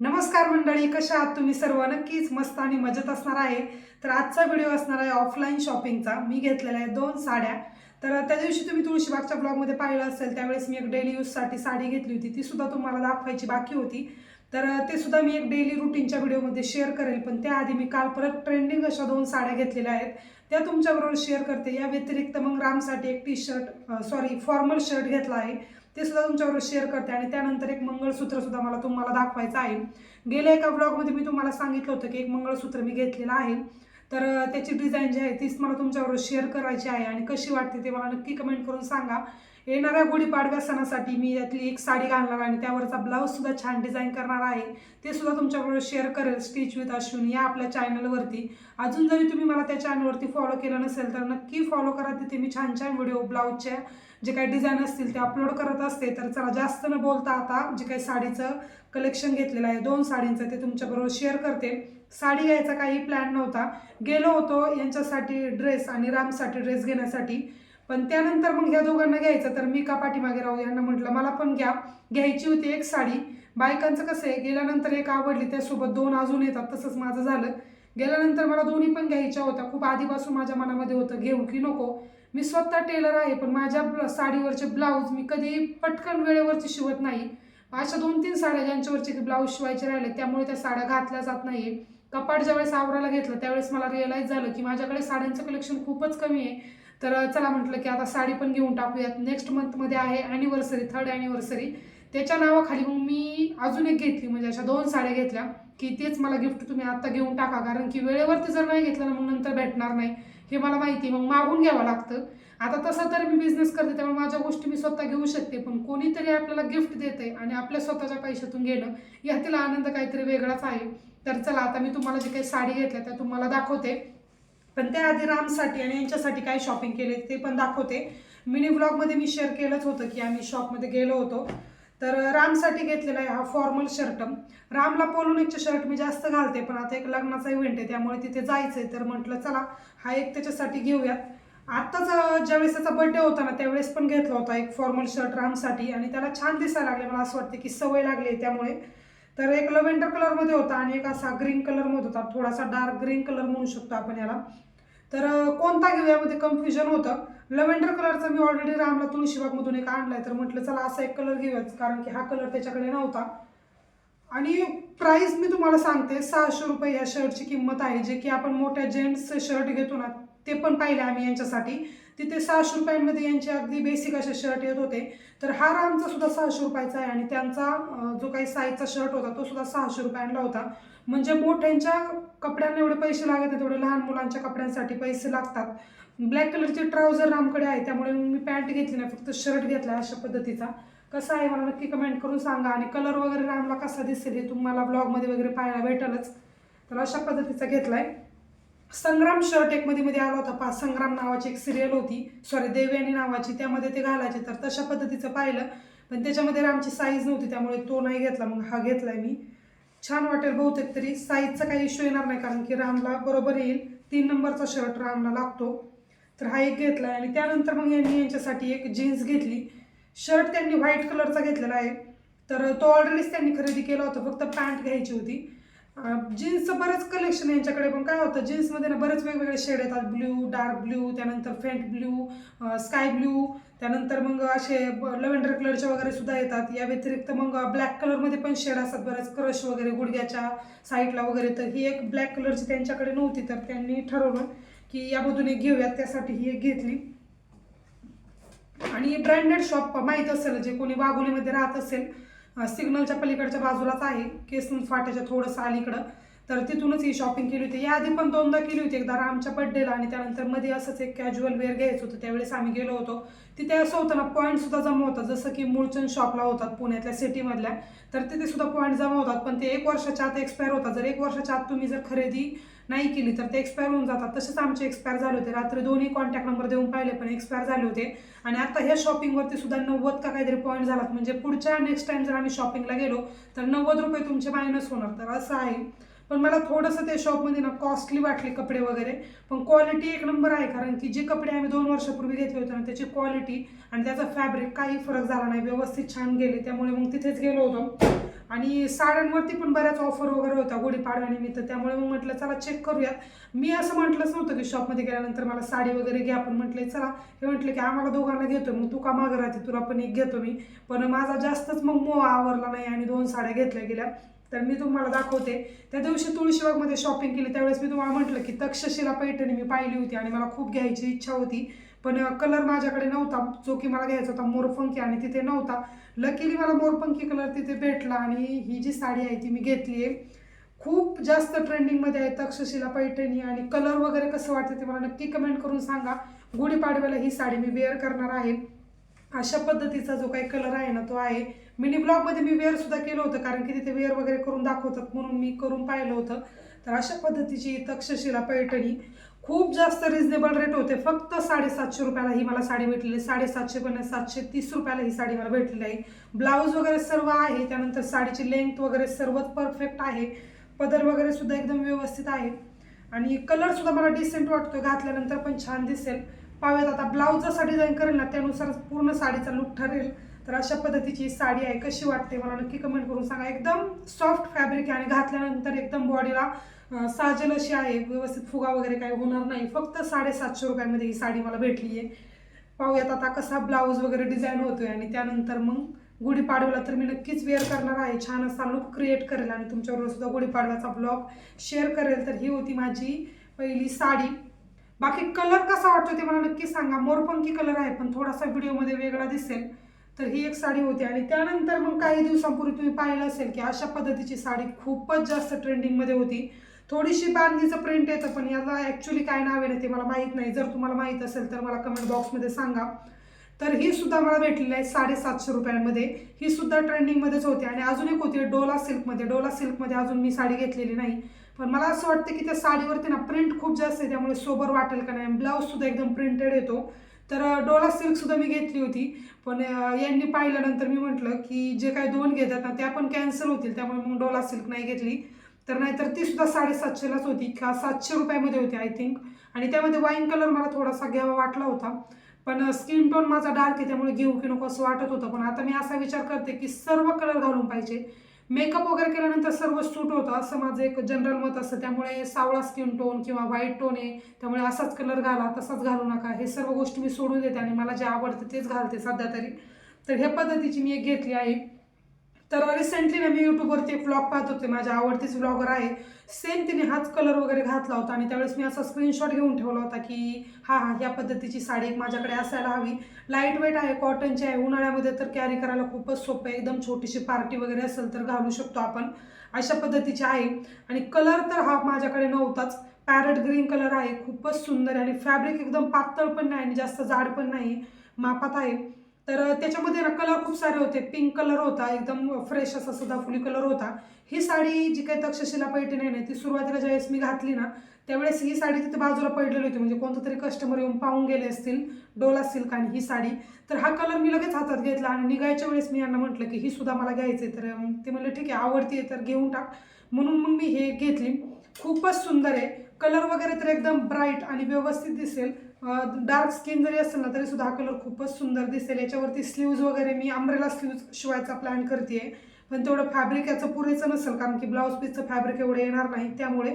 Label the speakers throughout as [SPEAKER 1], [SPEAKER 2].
[SPEAKER 1] नमस्कार मंडळी कशा आहात तुम्ही सर्व? नक्कीच मस्त आणि मजेत असणार आहे. तर आजचा व्हिडिओ असणार आहे ऑफलाईन शॉपिंगचा मी घेतलेला आहे दोन साड्या. तर त्या दिवशी तुम्ही तुळशीबागच्या ब्लॉगमध्ये पाहिलं असेल त्यावेळेस मी एक डेली यूजसाठी साडी घेतली होती. ती सुद्धा तुम्हाला दाखवायची बाकी होती. तर ते सुद्धा मी एक डेली रुटीनच्या व्हिडिओमध्ये शेअर करेल. पण त्याआधी मी काल परत ट्रेंडिंग अशा दोन साड्या घेतलेल्या आहेत. त्या तुमच्याबरोबर शेअर करते. या व्यतिरिक्त मग रामसाठी एक T shirt sorry formal shirt घेतला आहे. ते सुद्धा तुमच्याबरोबर शेअर करते आणि त्यानंतर एक मंगळसूत्र सुद्धा मला तुम्हाला दाखवायचं आहे. गेल्या एका ब्लॉगमध्ये मी तुम्हाला सांगितलं होतं की एक मंगळसूत्र मी घेतलेलं आहे. तर त्याची डिझाईन जी आहे तीच मला तुमच्याबरोबर शेअर करायची आहे आणि कशी वाटते ते मला नक्की कमेंट करून सांगा. येणाऱ्या गुढीपाडव्या सणासाठी मी यातली एक साडी घालणार आणि त्यावरचा ब्लाऊजसुद्धा छान डिझाईन करणार आहे. ते सुद्धा तुमच्याबरोबर शेअर करेल स्टिच विथ अश्विन या आपल्या चॅनलवरती अजून जरी तुम्ही मला त्या चॅनलवरती फॉलो केलं नसेल तर नक्की फॉलो करा. तिथे मी छान छान व्हिडिओ ब्लाऊजच्या जे काही डिझाईन असतील ते अपलोड करत असते. तर चला जास्त न बोलता आता जे काही साडीचं कलेक्शन घेतलेलं आहे दोन साडींचं ते तुमच्याबरोबर शेअर करते. साडी घ्यायचा काही प्लॅन नव्हता. गेलो होतो यांच्यासाठी ड्रेस आणि रामसाठी ड्रेस घेण्यासाठी. पण त्यानंतर मग ह्या दोघांना घ्यायचं तर मी का पाठीमागे राहू? यांना म्हटलं मला पण घ्या. घ्यायची होती एक साडी. बायकांचं कसं आहे गेल्यानंतर एक आवडली त्यासोबत दोन अजून येतात तसंच माझं झालं. गेल्यानंतर मला दोन्ही पण घ्यायच्या होत्या. खूप आधीपासून माझ्या मनामध्ये होतं घेऊ की नको? मी स्वतः टेलर आहे पण माझ्या साडीवरचे ब्लाऊज मी कधी पटकन वेळेवरचे शिवत नाही. अशा दोन तीन साड्या ज्यांच्यावरचे ब्लाऊज शिवायचे राहिले त्यामुळे त्या साड्या घातल्या जात नाही कपाट ज्यावेळेस आवरायला घेतलं त्यावेळेस मला रिअलाईज झालं की माझ्याकडे साड्यांचं कलेक्शन खूपच कमी आहे. तर चला म्हटलं की आता साडी पण घेऊन टाकूयात. नेक्स्ट मंथमध्ये आहे ॲनिव्हर्सरी थर्ड ॲनिव्हर्सरी त्याच्या नावाखाली मग मी अजून एक घेतली म्हणजे अशा दोन साड्या घेतल्या की तेच मला गिफ्ट तुम्ही आत्ता घेऊन टाका. कारण की वेळेवरती जर नाही घेतलं ना मग नंतर भेटणार नाही. हे मला माहिती आहे. मग मागून घ्यावं लागतं. आता तसं तर मी बिझनेस करते त्यामुळे माझ्या गोष्टी मी स्वतः घेऊ शकते. पण कोणीतरी आपल्याला गिफ्ट देते आणि आपल्या स्वतःच्या पैशातून घेणं यातील आनंद काहीतरी वेगळाच आहे. तर चला आता मी तुम्हाला जे काही साडी घेतल्या त्या तुम्हाला दाखवते. पण त्याआधी रामसाठी आणि यांच्यासाठी काय शॉपिंग केले ते पण दाखवते. मिनी ब्लॉगमध्ये मी शेअर केलंच होतं की आम्ही शॉपमध्ये गेलो होतो. तर रामसाठी घेतलेला आहे हा फॉर्मल शर्ट रामला पोलोनिकचे शर्ट मी जास्त घालते पण आता एक लग्नाचा इव्हेंट आहे त्यामुळे तिथे जायचं आहे तर म्हटलं चला हा एक त्याच्यासाठी घेऊयात आत्ताच ज्यावेळेस त्याचा बर्थडे होता ना त्यावेळेस पण घेतला होता एक फॉर्मल शर्ट रामसाठी. आणि त्याला छान दिसायला लागले मला असं वाटते की सवय लागली आहे त्यामुळे. तर एक लव्हेंडर कलरमध्ये होता आणि एक असा ग्रीन कलरमध्ये होता. थोडासा डार्क ग्रीन कलर म्हणू शकतो आपण याला. तर कोणता घेऊ यामध्ये कन्फ्युजन होतं. लव्हेंडर कलरचा मी ऑलरेडी रामला तुळशीबागमधून एक आणलाय. तर म्हटलं चला असा एक कलर घेऊयाच कारण की हा कलर त्याच्याकडे नव्हता. आणि प्राईस मी तुम्हाला सांगते सहाशे रुपये या शर्टची किंमत आहे. जे की आपण मोठ्या जेंट्स शर्ट घेतो ना ते पण पाहिले आम्ही यांच्यासाठी. तिथे सहाशे रुपयांमध्ये यांचे अगदी बेसिक असे शर्ट येत होते. तर हा रामचा सुद्धा सहाशे रुपयाचा आहे आणि त्यांचा जो काही साईजचा शर्ट होता तो सुद्धा सहाशे रुपयांना होता. म्हणजे मोठ्यांच्या कपड्यांना एवढे पैसे लागत नाही तेवढे लहान मुलांच्या कपड्यांसाठी पैसे लागतात. ब्लॅक कलरचे ट्राउझर रामकडे आहे त्यामुळे मी पॅन्ट घेतली नाही फक्त शर्ट घेतला अशा पद्धतीचा. कसा आहे मला नक्की कमेंट करून सांगा आणि कलर वगैरे रामला कसा दिसेल हे तुम्हाला ब्लॉगमध्ये वगैरे पाहायला भेटलच. तर अशा पद्धतीचा घेतला आहे संग्राम शर्ट एक मध्ये मध्ये आला होता. पा संग्राम नावाची एक सिरियल होती. सॉरी देवयानी नावाची. त्यामध्ये ते घालायचे. तर तशा पद्धतीचं पाहिलं. पण त्याच्यामध्ये रामची साईज नव्हती. त्यामुळे तो नाही घेतला. मग हा घेतलाय मी. छान वाटेल बहुतेक तरी. साईजचा काही इश्यू येणार नाही. कारण की रामला बरोबर येईल. तीन नंबरचा शर्ट रामला लागतो. तर हा एक घेतला आणि त्यानंतर मग यांनी यांच्यासाठी एक जीन्स घेतली. शर्ट त्यांनी व्हाईट कलरचा घेतलेला आहे. तर तो ऑलरेडीच त्यांनी खरेदी केला होता. फक्त पॅन्ट घ्यायची होती. जीन्सचं बरंच कलेक्शन यांच्याकडे. पण काय होतं जीन्समध्ये ना बरेच वेगवेगळे शेड येतात. ब्ल्यू डार्क ब्ल्यू त्यानंतर फेंट ब्ल्यू स्काय ब्ल्यू त्यानंतर मग असे लव्हेंडर कलरचे वगैरे सुद्धा येतात. या व्यतिरिक्त मग ब्लॅक कलरमध्ये पण शेड असतात बरेच. क्रश वगैरे गुडघ्याच्या साईडला वगैरे. तर ही एक ब्लॅक कलरची त्यांच्याकडे नव्हती तर त्यांनी ठरवलं की यामधून एक घेऊयात. त्यासाठी ही एक घेतली. आणि ब्रँडेड शॉप माहीत असेल जे कोणी वाघोलीमध्ये राहत असेल सिग्नलच्या पलीकडच्या बाजूलाच आहे. केसन फाट्याच्या थोडंसं अलीकडं. तर तिथूनच ही शॉपिंग केली होती. याआधी पण दोनदा केली होती. एकदा रामच्या बड्डेला आणि त्यानंतरमध्ये असंच एक कॅज्युअल वेअर घ्यायचं होतं. त्यावेळेस आम्ही गेलो होतो. तिथे असं होतं ना पॉईंट सुद्धा जमा होतात. जसं की मूळचंद शॉपला होतात पुण्यातल्या सिटीमधल्या तर तिथे सुद्धा पॉईंट जमा होतात. पण ते एक वर्षाच्या आत एक्सपायर होतात. जर एक वर्षाच्या आत तुम्ही जर खरेदी नाही केली तर ते एक्सपायर होऊन जातात. तसेच आमचे एक्सपायर झाले होते. रात्री दोन्ही कॉन्टॅक्ट नंबर देऊन पाहिले पण एक्सपायर झाले होते. आणि आता ह्या शॉपिंगवरती सुद्धा नव्वद का काहीतरी पॉईंट झालात. म्हणजे पुढच्या नेक्स्ट टाइम जर आम्ही शॉपिंगला गेलो तर नव्वद रुपये तुमचे मायनस होणार. तर असं आहे. पण मला थोडंसं ते शॉपमध्ये ना कॉस्टली वाटले कपडे वगैरे. पण क्वालिटी एक नंबर आहे. कारण की जे कपडे आम्ही दोन वर्षापूर्वी घेतले होते ना त्याची क्वालिटी आणि त्याचा फॅब्रिक काही फरक झाला नाही. व्यवस्थित छान गेले. त्यामुळे मग तिथेच गेलो होतो. आणि साड्यांवरती पण बऱ्याच ऑफर वगैरे होत्या गुढीपाडव्यानिमित्त. त्यामुळे मग म्हटलं चला चेक करूयात मी असं म्हटलंच नव्हतं की शॉपमध्ये गेल्यानंतर मला साडी वगैरे घ्या. पण म्हटलं चला. हे म्हटलं की आम्हाला दोघांना घेतो मग तू का मागं राहते? तुला पण एक घेतो मी. पण माझा जास्तच मग मोह आवरला नाही आणि दोन साड्या घेतल्या गेल्या. तर मी तुम्हाला दाखवते. त्या दिवशी तुळशीबागमध्ये शॉपिंग केली त्यावेळेस मी तुम्हाला म्हटलं की तक्षशिला पैठणी मी पाहिली होती आणि मला खूप घ्यायची इच्छा होती. पण कलर माझ्याकडे नव्हता. जो की मला घ्यायचा होता मोरपंखी आणि तिथे नव्हता. लकीली मला मोरपंखी कलर तिथे भेटला आणि ही जी साडी आहे ती मी घेतली आहे. खूप जास्त ट्रेंडिंगमध्ये आहे तक्षशिला पैठणी आणि कलर वगैरे कसं वाटतं ते मला नक्की कमेंट करून सांगा. गुढीपाडव्याला ही साडी मी वेअर करणार आहे. अशा पद्धतीचा जो काही कलर आहे ना तो आहे. मिनी ब्लॉगमध्ये मी वेअर सुद्धा केलं होतं कारण की तिथे वेअर वगैरे करून दाखवतात म्हणून मी करून पाहिलं होतं. तर अशा पद्धतीची तक्षशिला पैठणी. खूप जास्त रिझनेबल रेट होते. फक्त साडेसातशे रुपयाला ही मला साडी भेटलेली. आहे साडेसातशे पण सातशे तीस रुपयाला ही साडी मला भेटलेली आहे. ब्लाऊज वगैरे सर्व आहे. त्यानंतर साडीची लेंथ वगैरे सर्वच परफेक्ट आहे. पदर वगैरे सुद्धा एकदम व्यवस्थित आहे. आणि कलरसुद्धा मला डिसेंट वाटतो घातल्यानंतर पण छान दिसेल. पाहूयात आता ब्लाऊज जसा डिझाईन करेल ना त्यानुसार पूर्ण साडीचा लुक ठरेल. तर अशा पद्धतीची साडी आहे. कशी वाटते? मला नक्की कमेंट करून सांगा. एकदम सॉफ्ट फॅब्रिक आहे आणि घातल्यानंतर एकदम बॉडीला साजेल अशी आहे व्यवस्थित फुगा वगैरे काही होणार नाही. फक्त साडेसातशे रुपयामध्ये ही साडी मला भेटली आहे पाहूयात आता कसा ब्लाऊज वगैरे डिझाईन होतोय आणि त्यानंतर मग गुढीपाडव्याला तर मी नक्कीच वेअर करणार आहे. छान असा लुक क्रिएट करेल आणि तुमच्याबरोबर सुद्धा गुढीपाडव्याचा ब्लॉग शेअर करेल. तर ही होती माझी पहिली साडी. बाकी कलर कसा वाटतो ते मला नक्की सांगा. मोरपंखी कलर आहे पण थोडासा व्हिडिओमध्ये वेगळा दिसेल. तर ही एक साडी होती. आणि त्यानंतर मग काही दिवसांपूर्वी तुम्ही पाहिलं असेल की अशा पद्धतीची साडी खूपच जास्त ट्रेंडिंगमध्ये होती. थोडीशी बांधणीचं प्रिंट येतं पण याला ॲक्च्युली काय नाव आहे ना ते मला माहीत नाही. जर तुम्हाला माहीत असेल तर मला कमेंट बॉक्समध्ये सांगा. तर ही सुद्धा मला भेटलेली आहे साडेसातशे रुपयांमध्ये. ही सुद्धा ट्रेंडिंगमध्येच होती आणि अजून एक होती डोला सिल्कमध्ये. डोला सिल्कमध्ये अजून मी साडी घेतलेली नाही. पण मला असं वाटतं की त्या साडीवरती ना प्रिंट खूप जास्त आहे त्यामुळे सोबर वाटेल का नाही. ब्लाऊजसुद्धा एकदम प्रिंटेड येतो. तर डोला सिल्क सुद्धा मी घेतली होती. पण यांनी पाहिल्यानंतर मी म्हटलं की जे काही दोन घेतात ना त्या पण कॅन्सल होतील त्यामुळे मग डोला सिल्क नाही घेतली. तर नाहीतर ती सुद्धा साडेसातशेलाच होती का सातशे रुपयामध्ये होती आय थिंक आणि त्यामध्ये वाईन कलर मला थोडासा घ्यावा वाटला होता. पण स्किन टोन माझा डार्क आहे त्यामुळे घेऊ की नको असं वाटत होतं. पण आता मी असा विचार करते की सर्व कलर घालून पाहिजे. मेकअप वगैरे केल्यानंतर सर्व सूट होतं असं माझं एक जनरल मत असतं. त्यामुळे सावळा स्किन टोन किंवा व्हाईट टोन आहे त्यामुळे असाच कलर घाला तसाच घालू नका. हे सर्व गोष्टी मी सोडून देते आणि मला जे आवडतं तेच घालते सध्या तरी. तर ह्या पद्धतीची मी एक घेतली आहे. तर रिसेंटली ना मी यूट्यूबवरती एक व्लॉग पाहत होते. माझ्या आवडतीच व्लॉगर आहे. सेम तिने हाच कलर वगैरे घातला होता आणि त्यावेळेस मी असा स्क्रीनशॉट घेऊन ठेवला होता की हा हा ह्या पद्धतीची साडी एक माझ्याकडे असायला हवी. लाइट वेट आहे कॉटनची आहे उन्हाळ्यामध्ये तर कॅरी करायला खूपच सोपं आहे. एकदम छोटीशी पार्टी वगैरे असेल तर घालू शकतो आपण. अशा पद्धतीची आहे. आणि कलर तर हा माझ्याकडे नव्हताच. पॅरट ग्रीन कलर आहे खूपच सुंदर आहे आणि फॅब्रिक एकदम पातळ पण नाही आणि जास्त जाड पण नाही. मापात आहे. तर त्याच्यामध्ये ना कलर खूप सारे होते. पिंक कलर होता एकदम फ्रेश असा सदाफुली कलर होता. ही साडी जी काही तक्षशिला पैठणी आहे ना ती सुरुवातीला ज्यावेळेस मी घातली ना त्यावेळेस ही साडी तिथे बाजूला पडलेली होती. म्हणजे कोणतं तरी कस्टमर येऊन पाहून गेले असतील डोला सिल्क आणि ही साडी. तर हा कलर मी लगेच हातात घेतला आणि निघायच्या वेळेस मी यांना म्हटलं की ही सुद्धा मला घ्यायची तर ते म्हणलं ठीक आहे आवडती तर घेऊन टाक. म्हणून मग मी हे घेतली. खूपच सुंदर आहे. कलर वगैरे तर एकदम ब्राईट आणि व्यवस्थित दिसेल. डार्क स्किन जरी असेल ना तरी सुद्धा हा कलर खूपच सुंदर दिसेल. याच्यावरती स्लीव्ज वगैरे मी अम्ब्रेला स्लीव्ज शिवायचा प्लॅन करते पण तेवढं फॅब्रिक याचं पुरेसं नसेल कारण की ब्लाऊज पीसचं फॅब्रिक एवढं येणार नाही. त्यामुळे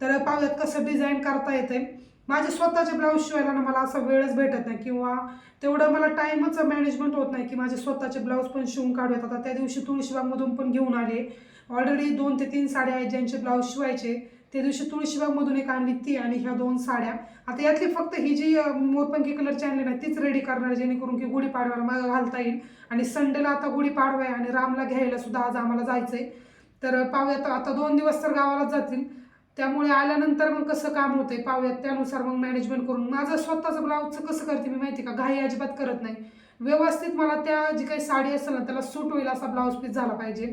[SPEAKER 1] तर पाहूयात कसं डिझाईन करता येते माझे स्वतःचे ब्लाऊज शिवायला ना मला असा वेळच भेटत नाही किंवा तेवढं मला टाईमच मॅनेजमेंट होत नाही की माझे स्वतःचे ब्लाऊज पण शिवून काढूयात. आता त्या दिवशी तुळशीबागमधून पण घेऊन आले. ऑलरेडी दोन ते तीन साड्या आहेत ज्यांचे ब्लाऊज शिवायचे. त्या दिवशी तुळशीबागमधून एक आणली ती आणि ह्या दोन साड्या. आता यातली फक्त ही जी मोरपंखी कलरची आणली ना तीच रेडी करणार आहे, जेणेकरून की गुढीपाडव्याला मागं घालता येईल. आणि संडेला आता गुढीपाडवा आहे आणि रामला घ्यायला सुद्धा आज आम्हाला जायचं आहे तर पाहुयात आता दोन दिवस तर गावालाच जातील. त्यामुळे आल्यानंतर मग कसं काम होतंय पाहुयात. त्यानुसार मग मॅनेजमेंट करून. माझं स्वतःचं ब्लाऊजचं कसं करते मी माहिती का? घाई अजिबात करत नाही. व्यवस्थित मला त्या जी काही साडी असेल ना त्याला सूट होईल असा ब्लाऊज पीस झाला पाहिजे.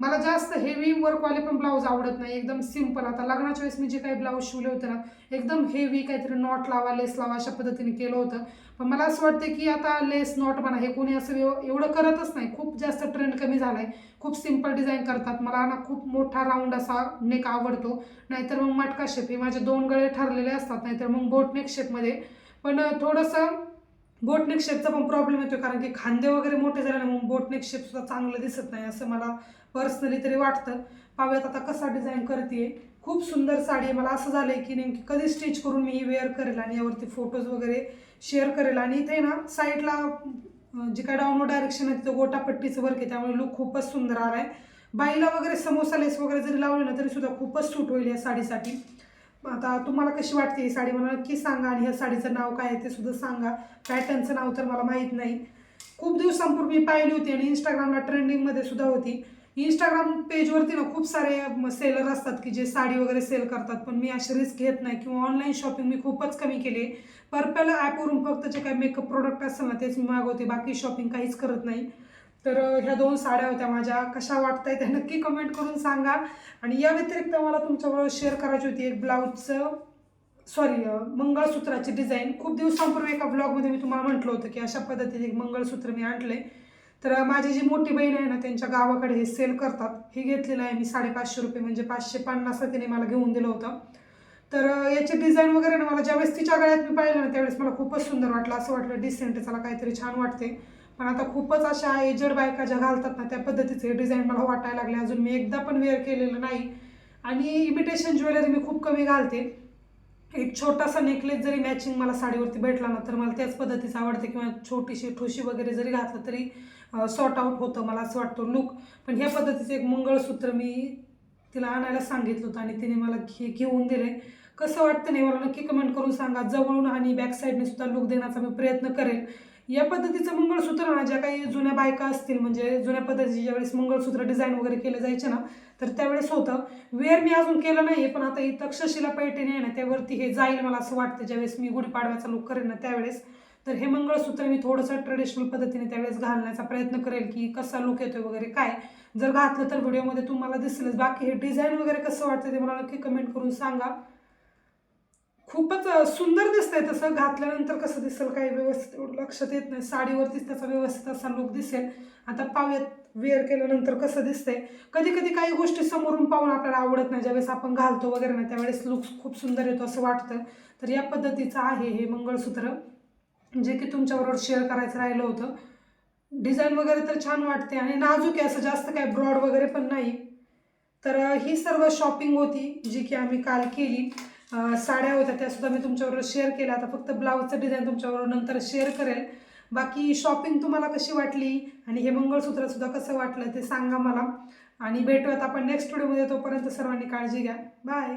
[SPEAKER 1] मला जास्त हेवी वर्कवाले पण ब्लाऊज आवडत नाही. एकदम सिंपल आता लग्नाच्या वेळेस मी जे काही ब्लाऊज शिवले होते ना एकदम हेवी काहीतरी नॉट लावा लेस लावा अशा पद्धतीने केलं होतं. पण मला असं वाटतं की आता लेस नॉट म्हणा हे कोणी असं व्यव- एवढं करतच नाही. खूप जास्त ट्रेंड कमी झाला आहे खूप सिंपल डिझाईन करतात. मला ना खूप मोठा राऊंड असा नेक आवडतो. नाहीतर मग मटका शेप हे माझे दोन गळे ठरलेले असतात. नाहीतर मग बोट नेक शेपमध्ये पण थोडंसं बोटनेक शेपचा पण प्रॉब्लेम येतो कारण की खांदे वगैरे मोठे झाल्याने मग बोटनेक शेपसुद्धा चांगलं दिसत नाही असं मला पर्सनली तरी वाटतं. पाहूयात आता कसा डिझाईन करते खूप सुंदर साडी आहे. मला असं झालं आहे की नेमकी कधी स्टिच करून मी वेअर करेल आणि यावरती फोटोज वगैरे शेअर करेल. आणि इथे ना साईडला जे काय डाऊनलोड डायरेक्शन आहे तिथं गोटापट्टीचं वर्क आहे. त्यामुळे लुक खूपच सुंदर आला आहे बाईला वगैरे समोसा लेस वगैरे जरी लावले ना तरी सुद्धा खूपच सूट होईल या साडीसाठी. आता तुम्हाला कशी वाटते ही साडी मला नक्की सांगा आणि ह्या साडीचं नाव काय आहे ते सुद्धा सांगा. पॅटर्नचं नाव तर मला माहीत नाही. खूप दिवसांपूर्वी मी पाहिली होती आणि इंस्टाग्रामला ट्रेंडिंगमध्ये सुद्धा होती. इंस्टाग्राम पेजवरती ना खूप सारे सेलर असतात की जे साडी वगैरे सेल करतात. पण मी अशी रिस्क घेत नाही किंवा ऑनलाईन शॉपिंग मी खूपच कमी केली. पर्पल ॲपवरून फक्त जे काही मेकअप प्रोडक्ट असेल ना तेच मी मागवते. बाकी शॉपिंग काहीच करत नाही. तर ह्या दोन साड्या होत्या माझ्या. कशा वाटत आहेत त्या नक्की कमेंट करून सांगा. आणि या व्यतिरिक्त मला तुमच्याबरोबर शेअर करायची होती एक ब्लाऊजचं सॉरी मंगळसूत्राची डिझाईन खूप दिवसांपूर्वी एका ब्लॉगमध्ये मी तुम्हाला म्हटलं होतं की अशा पद्धतीने एक मंगळसूत्र मी आणले तर माझी जी मोठी बहीण आहे ना त्यांच्या गावाकडे हे सेल करतात. हे घेतलेलं आहे मी साडेपाचशे रुपये म्हणजे पाचशे पन्नास तिने मला घेऊन दिलं होतं. तर याची डिझाईन वगैरे ना मला ज्यावेळेस तिच्या गळ्यात मी पाहिलं ना त्यावेळेस मला खूपच सुंदर वाटलं. असं वाटलं डिसेंट त्याला चला काहीतरी छान वाटते पण आता खूपच अशा एजड बायका ज्या घालतात ना त्या पद्धतीचे डिझाईन मला वाटायला लागले. अजून मी एकदा पण वेअर केलेलं नाही. आणि इमिटेशन ज्वेलरी मी खूप कमी घालते. एक छोटासा नेकलेस जरी मॅचिंग मला साडीवरती भेटला ना तर मला त्याच पद्धतीचं आवडते. किंवा छोटीशी ठोशी वगैरे जरी घातलं तरी सॉर्ट आउट होतं मला असं वाटतं लुक पण ह्या पद्धतीचं एक मंगळसूत्र मी तिला आणायला सांगितलं होतं आणि तिने मला घे घेऊन दिले. कसं वाटतं नाही मला नक्की कमेंट करून सांगा. जवळून आणि बॅक साईडने सुद्धा लुक देण्याचा मी प्रयत्न करेल. या पद्धतीचं मंगळसूत्र ना ज्या काही जुन्या बायका असतील म्हणजे जुन्या पद्धतीचे ज्यावेळेस मंगळसूत्र डिझाईन वगैरे केलं जायचे ना तर त्यावेळेस होतं. वेअर मी अजून केलं नाही पण आता ही तक्षशिला पैठणी आहे ना त्यावरती हे जाईल मला असं वाटतं. ज्यावेळेस मी गुढीपाडव्याचा लुक करेन ना त्यावेळेस. तर हे मंगळसूत्र मी थोडंसं ट्रेडिशनल पद्धतीने त्यावेळेस घालण्याचा प्रयत्न करेल की कसा लुक येतोय वगैरे काय. जर घातलं तर व्हिडिओमध्ये तुम्हाला दिसलंच. बाकी हे डिझाईन वगैरे कसं वाटतं ते मला नक्की कमेंट करून सांगा. खूपच सुंदर दिसतंय तसं घातल्यानंतर कसं दिसेल काही व्यवस्थित एवढं लक्षात येत नाही. साडीवरतीच त्याचा व्यवस्थित असा लुक दिसेल. आता पाव्यात वेअर केल्यानंतर कसं दिसतंय. कधी कधी काही गोष्टी समोरून पाहून आपल्याला आवडत नाही. ज्यावेळेस आपण घालतो वगैरे ना त्यावेळेस लुक खूप सुंदर येतो असं वाटतं. तर या पद्धतीचं आहे हे मंगळसूत्र जे की तुमच्याबरोबर शेअर करायचं राहिलं होतं. डिझाईन वगैरे तर छान वाटते आणि नाजूक आहे असं जास्त काय ब्रॉड वगैरे पण नाही. तर ही सर्व शॉपिंग होती जी की आम्ही काल केली. साड्या होत्या त्या सुद्धा मी तुमच्याबरोबर शेअर केल्या. आता फक्त ब्लाऊजचं डिझाईन तुमच्याबरोबर नंतर शेअर करेल. बाकी शॉपिंग तुम्हाला कशी वाटली आणि हे मंगळसूत्रसुद्धा कसं वाटलं ते सांगा मला. आणि भेटूयात आपण नेक्स्ट व्हिडिओमध्ये तोपर्यंत सर्वांनी काळजी घ्या. बाय